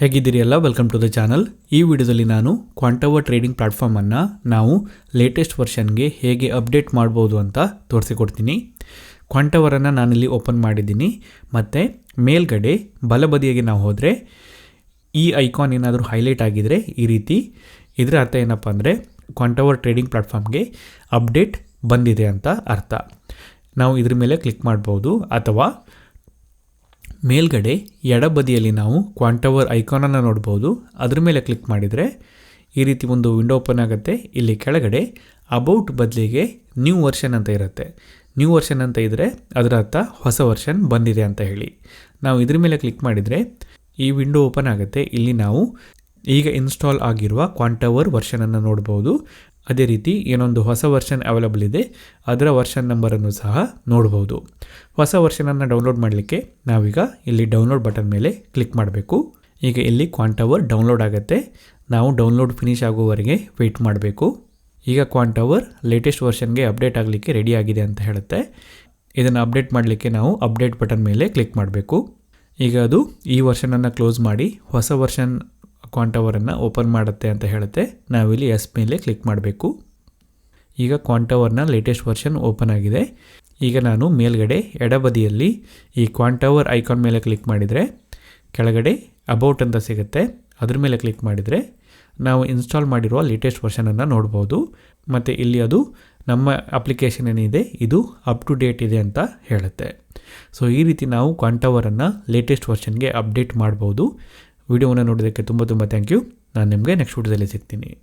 ಹೇಗಿದ್ದೀರಿ ಎಲ್ಲ? Welcome to the channel ಈ ವಿಡಿಯೋದಲ್ಲಿ ನಾನು ಕ್ವಾಂಟವರ್ ಟ್ರೇಡಿಂಗ್ ಪ್ಲಾಟ್ಫಾರ್ಮನ್ನು ನಾವು ಲೇಟೆಸ್ಟ್ ವರ್ಷನ್ಗೆ ಹೇಗೆ ಅಪ್ಡೇಟ್ ಮಾಡ್ಬೋದು ಅಂತ ತೋರಿಸಿಕೊಡ್ತೀನಿ. ಕ್ವಾಂಟವರನ್ನು ನಾನಿಲ್ಲಿ ಓಪನ್ ಮಾಡಿದ್ದೀನಿ. ಮತ್ತು ಮೇಲ್ಗಡೆ ಬಲಬದಿಯಾಗಿ ನಾವು ಹೋದರೆ ಈ ಐಕಾನ್ ಏನಾದರೂ ಹೈಲೈಟ್ ಆಗಿದರೆ ಈ ರೀತಿ. ಇದರ ಅರ್ಥ ಏನಪ್ಪ ಅಂದರೆ ಕ್ವಾಂಟವರ್ ಟ್ರೇಡಿಂಗ್ ಪ್ಲಾಟ್ಫಾರ್ಮ್ಗೆ ಅಪ್ಡೇಟ್ ಬಂದಿದೆ ಅಂತ ಅರ್ಥ. ನಾವು ಇದ್ರ ಮೇಲೆ ಕ್ಲಿಕ್ ಮಾಡ್ಬೋದು ಅಥವಾ ಮೇಲ್ಗಡೆ ಎಡಬದಿಯಲ್ಲಿ ನಾವು ಕ್ವಾಂಟವರ್ ಐಕಾನನ್ನು ನೋಡ್ಬೋದು. ಅದ್ರ ಮೇಲೆ ಕ್ಲಿಕ್ ಮಾಡಿದರೆ ಈ ರೀತಿ ಒಂದು ವಿಂಡೋ ಓಪನ್ ಆಗುತ್ತೆ. ಇಲ್ಲಿ ಕೆಳಗಡೆ ಅಬೌಟ್ ಬದಲಿಗೆ ನ್ಯೂ ವರ್ಷನ್ ಅಂತ ಇರುತ್ತೆ. ನ್ಯೂ ವರ್ಷನ್ ಅಂತ ಇದ್ದರೆ ಅದರ ಅರ್ಥ ಹೊಸ ವರ್ಷನ್ ಬಂದಿದೆ ಅಂತ ಹೇಳಿ. ನಾವು ಇದ್ರ ಮೇಲೆ ಕ್ಲಿಕ್ ಮಾಡಿದರೆ ಈ ವಿಂಡೋ ಓಪನ್ ಆಗುತ್ತೆ. ಇಲ್ಲಿ ನಾವು ಈಗ ಇನ್ಸ್ಟಾಲ್ ಆಗಿರುವ ಕ್ವಾಂಟವರ್ ವರ್ಷನನ್ನು ನೋಡ್ಬೋದು. ಅದೇ ರೀತಿ ಏನೊಂದು ಹೊಸ ವರ್ಷನ್ ಅವೈಲಬಲ್ ಇದೆ, ಅದರ ವರ್ಷನ್ ನಂಬರನ್ನು ಸಹ ನೋಡ್ಬೋದು. ಹೊಸ ವರ್ಷನನ್ನು ಡೌನ್ಲೋಡ್ ಮಾಡಲಿಕ್ಕೆ ನಾವೀಗ ಇಲ್ಲಿ ಡೌನ್ಲೋಡ್ ಬಟನ್ ಮೇಲೆ ಕ್ಲಿಕ್ ಮಾಡಬೇಕು. ಈಗ ಇಲ್ಲಿ ಕ್ವಾಂಟವರ್ ಡೌನ್ಲೋಡ್ ಆಗುತ್ತೆ. ನಾವು ಡೌನ್ಲೋಡ್ ಫಿನಿಶ್ ಆಗುವವರೆಗೆ ವೆಯ್ಟ್ ಮಾಡಬೇಕು. ಈಗ ಕ್ವಾಂಟವರ್ ಲೇಟೆಸ್ಟ್ ವರ್ಷನ್ಗೆ ಅಪ್ಡೇಟ್ ಆಗಲಿಕ್ಕೆ ರೆಡಿ ಆಗಿದೆ ಅಂತ ಹೇಳುತ್ತೆ. ಇದನ್ನು ಅಪ್ಡೇಟ್ ಮಾಡಲಿಕ್ಕೆ ನಾವು ಅಪ್ಡೇಟ್ ಬಟನ್ ಮೇಲೆ ಕ್ಲಿಕ್ ಮಾಡಬೇಕು. ಈಗ ಅದು ಈ ವರ್ಷನನ್ನು ಕ್ಲೋಸ್ ಮಾಡಿ ಹೊಸ ವರ್ಷನ್ ಕ್ವಾಂಟವರನ್ನು ಓಪನ್ ಮಾಡುತ್ತೆ ಅಂತ ಹೇಳುತ್ತೆ. ನಾವಿಲ್ಲಿ ಎಸ್ ಮೇಲೆ ಕ್ಲಿಕ್ ಮಾಡಬೇಕು. ಈಗ ಕ್ವಾಂಟವರ್ನ ಲೇಟೆಸ್ಟ್ ವರ್ಷನ್ ಓಪನ್ ಆಗಿದೆ. ಈಗ ನಾನು ಮೇಲ್ಗಡೆ ಎಡಬದಿಯಲ್ಲಿ ಈ ಕ್ವಾಂಟವರ್ ಐಕಾನ್ ಮೇಲೆ ಕ್ಲಿಕ್ ಮಾಡಿದರೆ, ಕೆಳಗಡೆ ಅಬೌಟ್ ಅಂತ ಸಿಗುತ್ತೆ. ಅದ್ರ ಮೇಲೆ ಕ್ಲಿಕ್ ಮಾಡಿದರೆ, ನಾವು ಇನ್ಸ್ಟಾಲ್ ಮಾಡಿರುವ ಲೇಟೆಸ್ಟ್ ವರ್ಷನನ್ನು ನೋಡ್ಬೋದು. ಮತ್ತು ಇಲ್ಲಿ ಅದು ನಮ್ಮ ಅಪ್ಲಿಕೇಶನ್ ಏನಿದೆ, ಇದು ಅಪ್ ಟು ಡೇಟ್ ಇದೆ ಅಂತ ಹೇಳುತ್ತೆ. ಸೊ ಈ ರೀತಿ ನಾವು ಕ್ವಾಂಟವರನ್ನು ಲೇಟೆಸ್ಟ್ ವರ್ಷನ್ಗೆ ಅಪ್ಡೇಟ್ ಮಾಡ್ಬೋದು. ವಿಡಿಯೋವನ್ನು ನೋಡೋದಕ್ಕೆ ತುಂಬ ತುಂಬ ಥ್ಯಾಂಕ್ ಯು ನಾನು ನಿಮಗೆ ನೆಕ್ಸ್ಟ್ ವಿಡಿಯೋದಲ್ಲಿ ಸಿಗ್ತೀನಿ.